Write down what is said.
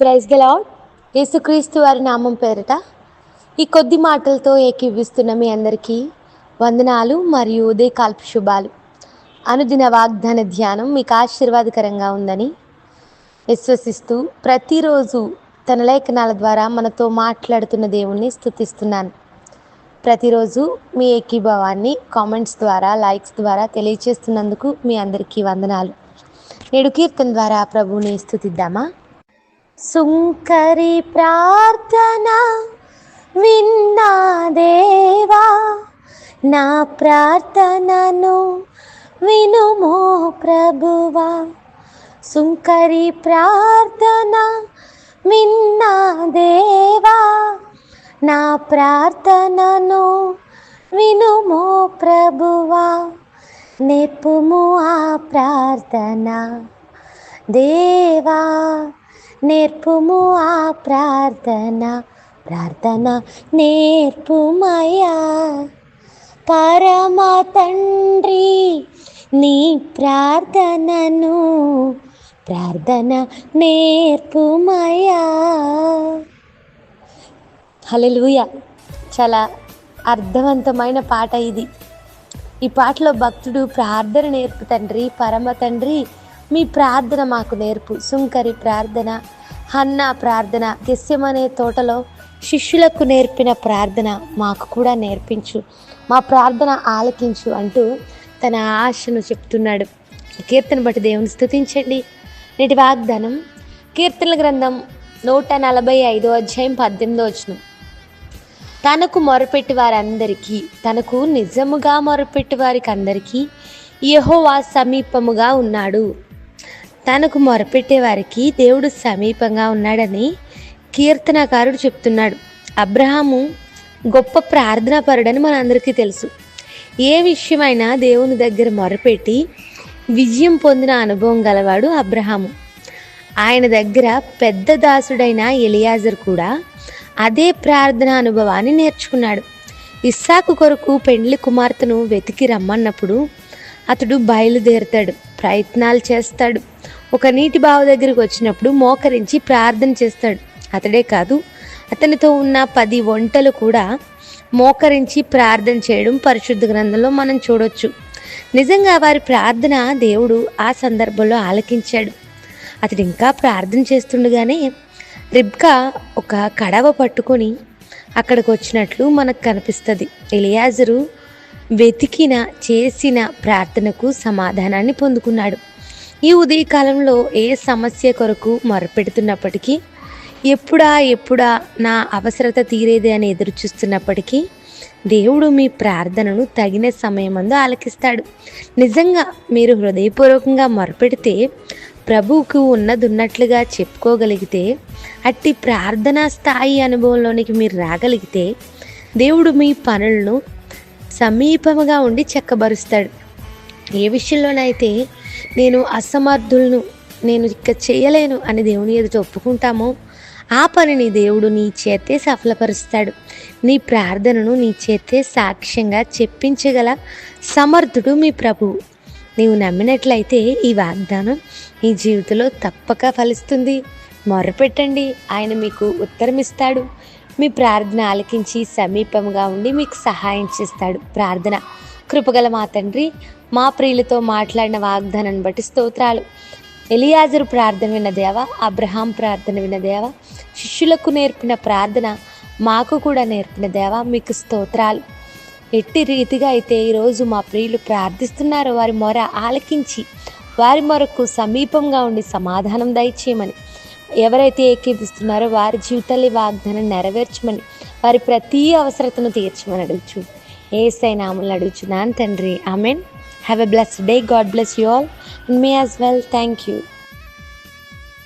Praise గలాడ్ యేసుక్రీస్తు వారి నామం పేరిట ఈ కొద్ది మాటలతో ఏకీవిస్తున్న మీ అందరికీ వందనాలు మరియు ఉదయకాల్పు శుభాలు. అనుదిన వాగ్దాన ధ్యానం మీకు ఆశీర్వాదకరంగా ఉందని విశ్వసిస్తూ ప్రతిరోజు తన లేఖనాల ద్వారా మనతో మాట్లాడుతున్న దేవుణ్ణి స్థుతిస్తున్నాను ప్రతిరోజు మీ ఏకీభావాన్ని కామెంట్స్ ద్వారా లైక్స్ ద్వారా తెలియచేస్తున్నందుకు మీ అందరికీ వందనాలు. నేడు కీర్తన ద్వారా ప్రభువుని స్థుతిద్దామా సుంకరి ప్రార్థన విన్నా దేవా నా ప్రార్థనను వినుమో ప్రభువా. సుంకరి ప్రార్థన విన్నా దేవా నా ప్రార్థనను వినుమో ప్రభువా. నేర్పుము ఆ ప్రార్థన దేవా. నేర్పుము ఆ ప్రార్థన ప్రార్థన నేర్పుమయా పరమ తండ్రి నీ ప్రార్థనను ప్రార్థన నేర్పుమయా హల్లెలూయా. చాలా అర్థవంతమైన పాట ఇది. ఈ పాటలో భక్తుడు ప్రార్థన నేర్పు తండ్రి పరమ తండ్రి మీ ప్రార్థన మాకు నేర్పు. సుంకరి ప్రార్థన హన్న ప్రార్థన గెస్యమనే తోటలో శిష్యులకు నేర్పిన ప్రార్థన మాకు కూడా నేర్పించు. మా ప్రార్థన ఆలకించు అంటూ తన ఆశను చెప్తున్నాడు. కీర్తన బట్టి దేవుని స్థుతించండి నేటి వాగ్దానం కీర్తనల గ్రంథం నూట నలభై ఐదో అధ్యాయం పద్దెనిమిదో వచ్చిన తనకు మొరపెట్టి వారందరికీ తనకు నిజముగా మొరపెట్టి వారికి అందరికీ యహోవా సమీపముగా ఉన్నాడు. తనకు మొరపెట్టే వారికి దేవుడు సమీపంగా ఉన్నాడని కీర్తనకారుడు చెప్తున్నాడు. అబ్రహాము గొప్ప ప్రార్థనాపరుడని మనందరికీ తెలుసు. ఏ విషయమైనా దేవుని దగ్గర మొరపెట్టి విజయం పొందిన అనుభవం గలవాడు అబ్రహాము. ఆయన దగ్గర పెద్ద దాసుడైన ఎలియాజర్ కూడా అదే ప్రార్థన అనుభవాన్ని నేర్చుకున్నాడు. ఇస్సాకు కొరకు పెండ్లి కుమార్తెను వెతికి రమ్మన్నప్పుడు అతడు బయలుదేరుతాడు ప్రయత్నాలు చేస్తాడు. ఒక నీటి బావి దగ్గరికి వచ్చినప్పుడు మోకరించి ప్రార్థన చేస్తాడు. అతడే కాదు అతనితో ఉన్న పది వంటలు కూడా మోకరించి ప్రార్థన చేయడం పరిశుద్ధ గ్రంథంలో మనం చూడొచ్చు. నిజంగా వారి ప్రార్థన దేవుడు ఆ సందర్భంలో ఆలకించాడు. అతడు ఇంకా ప్రార్థన చేస్తుండగానే రిబ్కా ఒక కడవ పట్టుకొని అక్కడికి వచ్చినట్లు మనకు కనిపిస్తుంది. ఎలియాజరు వెతికిన చేసిన ప్రార్థనకు సమాధానాన్ని పొందుకున్నాడు. ఈ ఉదయకాలంలో ఏ సమస్య కొరకు మొరపెడుతున్నప్పటికీ ఎప్పుడా ఎప్పుడా నా అవసరత తీరేది అని ఎదురు చూస్తున్నప్పటికీ దేవుడు మీ ప్రార్థనను తగిన సమయమందు ఆలకిస్తాడు. నిజంగా మీరు హృదయపూర్వకంగా మొరపెడితే ప్రభువుకు ఉన్నదున్నట్లుగా చెప్పుకోగలిగితే అట్టి ప్రార్థనా స్థాయి అనుభవంలోనికి మీరు రాగలిగితే దేవుడు మీ పనులను సమీపముగా ఉండి చెక్కబరుస్తాడు. ఏ విషయంలోనైతే నేను అసమర్థులను నేను ఇక చేయలేను అని దేవుని ఎదుట ఒప్పుకుంటామో ఆ పనిని దేవుడు నీ చేతే సఫలపరుస్తాడు. నీ ప్రార్థనను నీ చేతే సాక్ష్యంగా చెప్పించగల సమర్థుడు మీ ప్రభువు నీవు నమ్మినట్లయితే ఈ వాగ్దానం నీ జీవితంలో తప్పక ఫలిస్తుంది. మొరపెట్టండి ఆయన మీకు ఉత్తరమిస్తాడు. మీ ప్రార్థన ఆలకించి సమీపంగా ఉండి మీకు సహాయం చేస్తాడు. ప్రార్థన కృపగల మా తండ్రి మా ప్రియులతో మాట్లాడిన వాగ్దానాన్ని బట్టి స్తోత్రాలు. ఎలియాజరు ప్రార్థన విన్న దేవ అబ్రహాం ప్రార్థన విన్న దేవ శిష్యులకు నేర్పిన ప్రార్థన మాకు కూడా నేర్పిన దేవ మీకు స్తోత్రాలు. ఎట్టి రీతిగా అయితే ఈరోజు మా ప్రియులు ప్రార్థిస్తున్నారో వారి మొర ఆలకించి వారి మొరకు సమీపంగా ఉండి సమాధానం దయచేయమని ఎవరైతే ఏకీపిస్తున్నారో వారి జీవితాన్ని వాగ్దానం నెరవేర్చమని వారి ప్రతి అవసరతను తీర్చమని అడుగుచు. ఏసై నామలు అడుగుచున్నాను తండ్రి. Amen. Have a blessed day. God bless you all. And may as well. Thank you.